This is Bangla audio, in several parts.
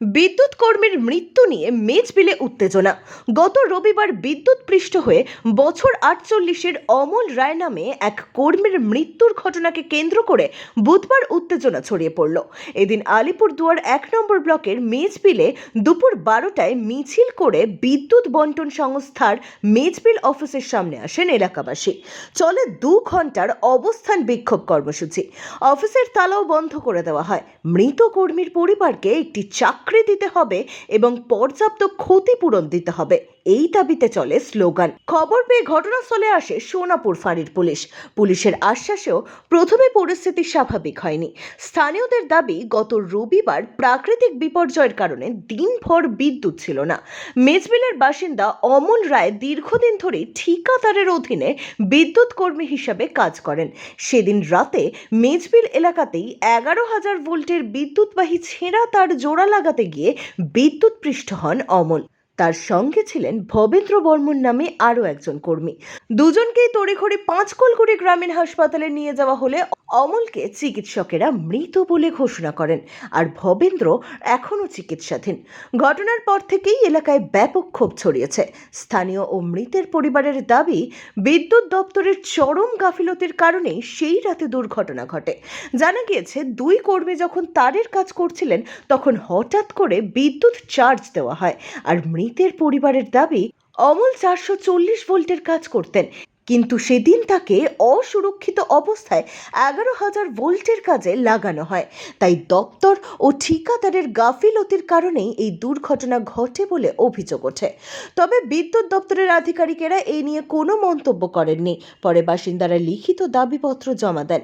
বিদ্যুৎ কর্মীর মৃত্যু নিয়ে মেজবিলে উত্তেজনা। গত রবিবার বিদ্যুৎ পৃষ্ঠ হয়ে বছর আটচল্লিশের অমল রায় নামে এক কর্মীর মৃত্যুর ঘটনাকে কেন্দ্র করে বুধবার উত্তেজনা ছড়িয়ে পড়ল। এদিন আলিপুরদুয়ার এক নম্বর ব্লকের মেজবিলে দুপুর বারোটায় মিছিল করে বিদ্যুৎ বন্টন সংস্থার মেজবিল অফিসের সামনে আসেন এলাকাবাসী। চলে দু ঘণ্টার অবস্থান বিক্ষোভ কর্মসূচি। অফিসের তালাও বন্ধ করে দেওয়া হয়। মৃত কর্মীর পরিবারকে একটি চাকরি দিতে হবে এবং পর্যাপ্ত ক্ষতিপূরণ দিতে হবে। এই দাবিতে চলে স্লোগান। খবর পেয়ে ঘটনাস্থলে আসে সোনাপুর ফাঁড়ির পুলিশ। পুলিশের আশ্বাসেও প্রথমে পরিস্থিতি স্বাভাবিক হয়নি। স্থানীয়দের দাবি, গত রবিবার প্রাকৃতিক বিপর্যয়ের কারণে দিনভর বিদ্যুৎ ছিল না। মেজবিলের বাসিন্দা অমল রায় দীর্ঘদিন ধরে ঠিকাদারের অধীনে বিদ্যুৎ কর্মী হিসাবে কাজ করেন। সেদিন রাতে মেজবিল এলাকাতেই এগারো হাজার ভোল্টের বিদ্যুৎবাহী ছেঁড়া তার জোড়া লাগাতে গিয়ে বিদ্যুৎ পৃষ্ঠ হন অমল। তার সঙ্গে ছিলেন ভবেন্দ্র বর্মন নামে আরও একজন কর্মী। দুজনকেই তড়িঘড়ি পাঁচকলকুড়ি গ্রামীণ হাসপাতালে নিয়ে যাওয়া হলে অমলকে চিকিৎসকেরা মৃত বলে ঘোষণা করেন আর ভবেন্দ্র এখনও চিকিৎসাধীন। ঘটনার পর থেকেই এলাকায় ব্যাপক ক্ষোভ ছড়িয়েছে। স্থানীয় ও মৃতের পরিবারের দাবি, বিদ্যুৎ দপ্তরের চরম গাফিলতির কারণেই সেই রাতে দুর্ঘটনা ঘটে। জানা গিয়েছে, দুই কর্মী যখন তারের কাজ করছিলেন, তখন হঠাৎ করে বিদ্যুৎ চার্জ দেওয়া হয়। আর মৃতের পরিবারের দাবি, অমল চারশো চল্লিশ ভোল্টের কাজ করতেন। কিন্তু সেদিন তাকে অসুরক্ষিত অবস্থায় এগারো হাজার ভোল্টের কাজে লাগানো হয়। তাই দপ্তর ও ঠিকাদারের গাফিলতির কারণেই এই দুর্ঘটনা ঘটে বলে অভিযোগ ওঠে। তবে বিদ্যুৎ দপ্তরের আধিকারিকেরা এই নিয়ে কোনো মন্তব্য করেননি। পরে বাসিন্দারা লিখিত দাবিপত্র জমা দেন।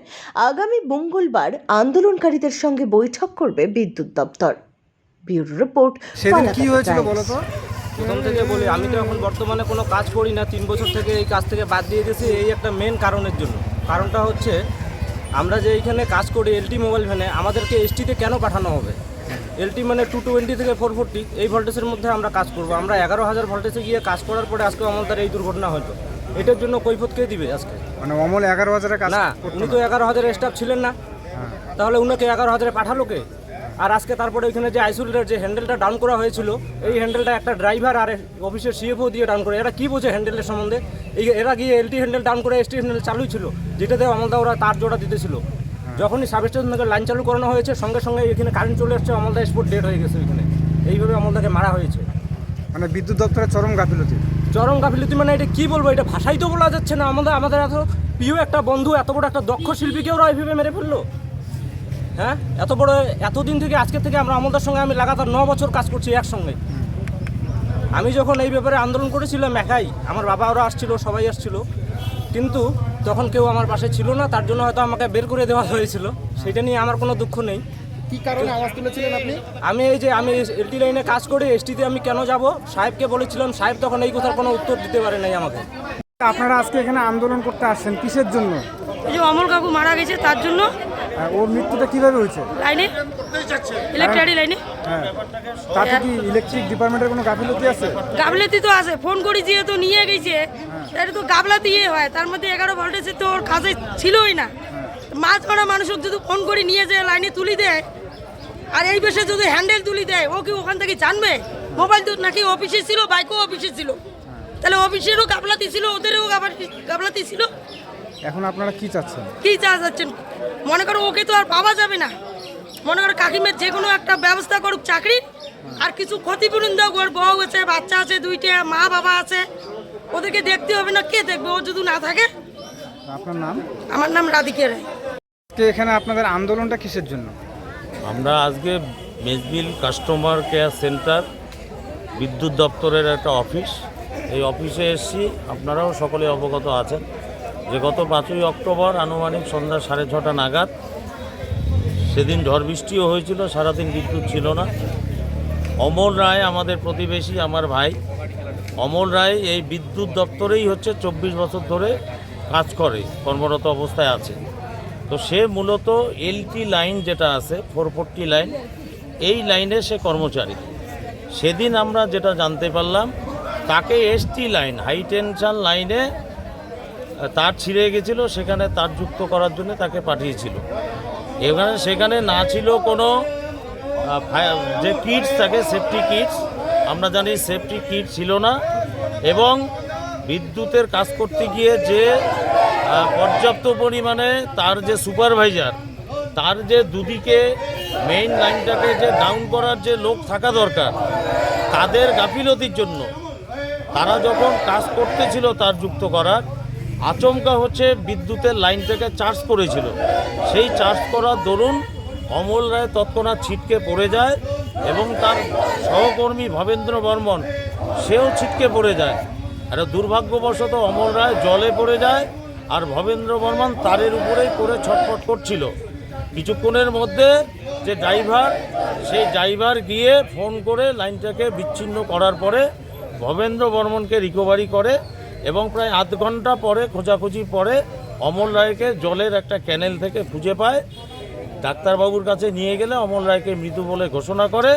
আগামী মঙ্গলবার আন্দোলনকারীদের সঙ্গে বৈঠক করবে বিদ্যুৎ দপ্তর। ব্যুরো রিপোর্ট কি হয়েছিল। প্রথম থেকে বলি আমি তো এখন বর্তমানে কোনো কাজ করি না তিন বছর থেকে এই কাজ থেকে বাদ দিয়ে গেছি এই একটা মেন কারণের জন্য। কারণটা হচ্ছে আমরা যে এইখানে কাজ করি এলটি মোবাইল ভ্যানে আমাদেরকে এসটিতে কেন পাঠানো হবে? এলটি মানে টু টোয়েন্টি থেকে ফোর ফোরটি এই ভোল্টেজের মধ্যে আমরা কাজ করব। আমরা এগারো হাজার ভোল্টেজে গিয়ে কাজ করার পরে আজকে আমাদের এই দুর্ঘটনা হয়তো এটার জন্য কৈফত কে দিবে আজকে? মানে অমল এগারো হাজারে কাজ না উনি তো এগারো হাজারের স্টাফ ছিলেন না। হ্যাঁ। তাহলে উনাকে এগারো হাজারে পাঠালো কে? আর আজকে তারপরে ওইখানে যে আইসোলেটার যে হ্যান্ডেলটা ডাউন করা হয়েছিল এই হ্যান্ডেলটা একটা ড্রাইভার আর অফিসের সিএফও দিয়ে ডাউন করে। এরা কি বোঝে হ্যান্ডেলের সম্বন্ধে? এই এরা গিয়ে এলটি হ্যান্ডেল ডাউন করে এসটি হ্যান্ডেল চালুই ছিল যেটাতে আমলদা ওরা তার জোড়া দিতেছিল। যখনই সাবস্টেশন থেকে লাইন চালু করানো হয়েছে সঙ্গে সঙ্গে এখানে কারেন্ট চলে আসছে আমলদা স্পট ডেট হয়ে গেছে ওইখানে। এইভাবে আমলদাকে মারা হয়েছে। মানে বিদ্যুৎ দপ্তরের চরম গাফিলতি। চরম গাফিলতি মানে এটা কি বলব? এটা ভাষাই তো বলা যাচ্ছে না। আমাদের আমাদের এত প্রিয় একটা বন্ধু এত বড় একটা দক্ষ শিল্পীকে ওরা এইভাবে মেরে ফেলল? হ্যাঁ? এত বড় এতদিন থেকে আজকে থেকে আমরা আমাদের সঙ্গে আমি লাগাতার ন বছর কাজ করছি একসঙ্গে। আমি যখন এই ব্যাপারে আন্দোলন করেছিলাম একাই আমার বাবা ওরা আসছিল সবাই আসছিল। কিন্তু তখন কেউ আমার পাশে ছিল না তার জন্য হয়তো আমাকে বের করে দেওয়া হয়েছিল। সেটা নিয়ে আমার কোনো দুঃখ নেই। কি কারণে আওয়াজ তুলেছিলেন আপনি? আমি এই যে আমি এলটি লাইনে কাজ করি এসটিতে আমি কেন যাব? সাহেবকে বলেছিলাম সাহেব তখন এই কথার কোনো উত্তর দিতে পারে নাই আমাকে। আপনারা আজকে এখানে আন্দোলন করতে আসছেন কিসের জন্য? এই যে অমল কাকু মারা গেছে তার জন্য ওর মৃত্যুটা কীভাবে হয়েছে? লাইনে? ইলেকট্রিক লাইনে? হ্যাঁ তাতে কি ইলেকট্রিক ডিপার্টমেন্টের কোনো গাফিলতি আছে? গাবলাতি তো আছে ফোন করি যেহেতু নিয়ে গেছে এটা তো গাবলাতি ইয়ে হয় তার মধ্যে এগারো ভোল্টেজে তো ওর কাজে ছিলই না। মাছ মারা মানুষক যদি ফোন করে নিয়ে যায় লাইনে তুলি দেয় আর এই বেশে যদি হ্যান্ডেল তুলি দেয় ও কি ওখান থেকে জানবে? মোবাইল তো নাকি অফিসে ছিল বাইকও অফিসে ছিল। তাহলে অফিসেরও গাবলাতি ছিল ওদেরও গাবলাতি ছিল? এখন আপনারা কি চাচ্ছেন? কি চা যাচ্ছেন মনে করো ওকে তো আর পাওয়া যাবে না। মনে করো কাকিমের যে কোনো একটা ব্যবস্থা করুক চাকরি আর কিছু ক্ষতিপূরণ দাও ওর বউ আছে বাচ্চা আছে দুইটা মা বাবা আছে ওদেরকে দেখতে হবে না কে দেখবে? ও যদি না থাকে। আপনার নাম? আমার নাম রাধিকে রায়। আজকে এখানে আপনাদের আন্দোলনটা কিসের জন্য? আমরা আজকে মেজবিল কাস্টমার কেয়ার সেন্টার বিদ্যুৎ দপ্তরের একটা অফিস। এই অফিসে এসেছি। আপনারাও সকলে অবগত আছেন। যে গত পাঁচই অক্টোবর আনুমানিক সন্ধ্যা সাড়ে ছটা নাগাদ, সেদিন ঝড় বৃষ্টিও হয়েছিল, সারাদিন বিদ্যুৎ ছিল না। অমল রায় আমাদের প্রতিবেশী, আমার ভাই। অমল রায় এই বিদ্যুৎ দপ্তরেই হচ্ছে চব্বিশ বছর ধরে কাজ করে, কর্মরত অবস্থায় আছে। তো সে মূলত এলটি লাইন যেটা আছে, ফোর ফোরটি লাইন, এই লাইনে সে কর্মচারী। সেদিন আমরা যেটা জানতে পারলাম, তাকে এসটি লাইন, হাই টেনশন লাইনে তার ছিঁড়ে গেছিল, সেখানে তার যুক্ত করার জন্য তাকে পাঠিয়েছিল। এখানে সেখানে না ছিল কোনো যে কিটস থাকে সেফটি কিটস আমরা জানি সেফটি কিট ছিল না। এবং বিদ্যুতের কাজ করতে গিয়ে যে পর্যাপ্ত পরিমাণে তার যে সুপারভাইজার তার যে দুদিকে মেইন লাইনটাকে যে ডাউন করার যে লোক থাকা দরকার, তাদের গাফিলতির জন্য তারা যখন কাজ করতেছিল তার যুক্ত করার আচমকা হচ্ছে বিদ্যুতের লাইনটাকে চার্জ করেছিল সেই চার্জ করার দরুন অমল রায় তৎক্ষণাৎ ছিটকে পড়ে যায় এবং তার সহকর্মী ভবেন্দ্র বর্মন সেও ছিটকে পড়ে যায়। আর দুর্ভাগ্যবশত অমল রায় জলে পড়ে যায় আর ভবেন্দ্র বর্মন তারের উপরেই পড়ে ছটফট করছিল। কিছুক্ষণের মধ্যে যে ড্রাইভার, সেই ড্রাইভার গিয়ে ফোন করে লাইনটাকে বিচ্ছিন্ন করার পরে ভবেন্দ্র বর্মনকে রিকভারি করে এবং প্রায় আধ ঘণ্টা পরে, খোঁজাখুঁজি পরে অমল রায়কে জলের একটা ক্যানেল থেকে খুঁজে পায়। ডাক্তারবাবুর কাছে নিয়ে গেলে অমল রায়কে মৃদু বলে ঘোষণা করে।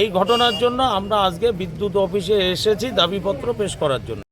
এই ঘটনার জন্য আমরা আজকে বিদ্যুৎ অফিসে এসেছি দাবিপত্র পেশ করার জন্য।